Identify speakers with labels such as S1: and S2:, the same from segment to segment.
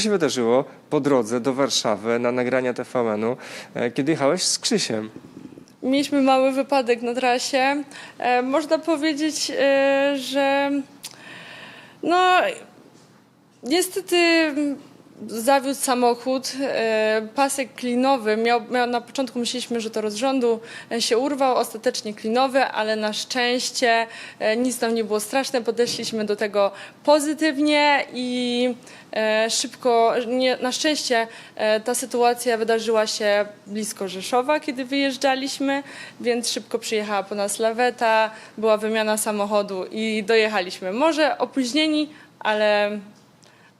S1: się wydarzyło po drodze do Warszawy na nagrania TVN-u, e, kiedy jechałeś z Krzysiem?
S2: Mieliśmy mały wypadek na trasie. E, można powiedzieć, e, że no niestety zawiódł samochód. E, pasek klinowy miał, miał, na początku myśleliśmy, że to rozrządu e, się urwał, ostatecznie klinowy, ale na szczęście e, nic nam nie było straszne. Podeszliśmy do tego pozytywnie i szybko, nie, na szczęście ta sytuacja wydarzyła się blisko Rzeszowa, kiedy wyjeżdżaliśmy, więc szybko przyjechała po nas laweta, była wymiana samochodu i dojechaliśmy. Może opóźnieni, ale,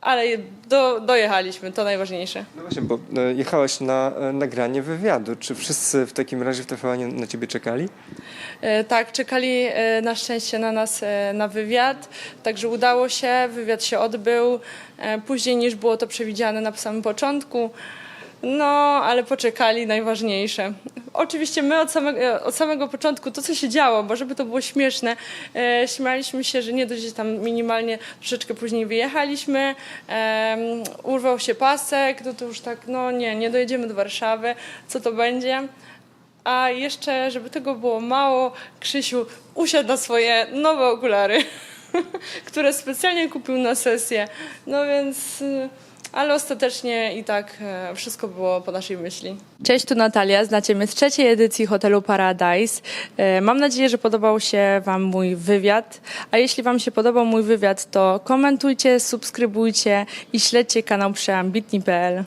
S2: ale do, dojechaliśmy, to najważniejsze.
S1: No właśnie, bo e, jechałeś na e, nagranie wywiadu. Czy wszyscy w takim razie w TVN na ciebie czekali?
S2: E, Tak, czekali e, na szczęście na nas e, na wywiad, także udało się, wywiad się odbył e, później niż było to przewidziane na samym początku. No, ale poczekali, najważniejsze. Oczywiście my od samego, od samego początku, to co się działo, bo żeby to było śmieszne, e, śmialiśmy się, że nie dość, że tam minimalnie troszeczkę później wyjechaliśmy, em, urwał się pasek, no to już tak, no nie, nie dojedziemy do Warszawy, co to będzie? A jeszcze, żeby tego było mało, Krzysiu usiadł na swoje nowe okulary, które specjalnie kupił na sesję. No więc, y, ale ostatecznie i tak e, wszystko było po naszej myśli. Cześć, tu Natalia. Znacie mnie z trzeciej edycji hotelu Paradise. E, Mam nadzieję, że podobał się Wam mój wywiad. A jeśli Wam się podobał mój wywiad, to komentujcie, subskrybujcie i śledźcie kanał przeambitni.pl.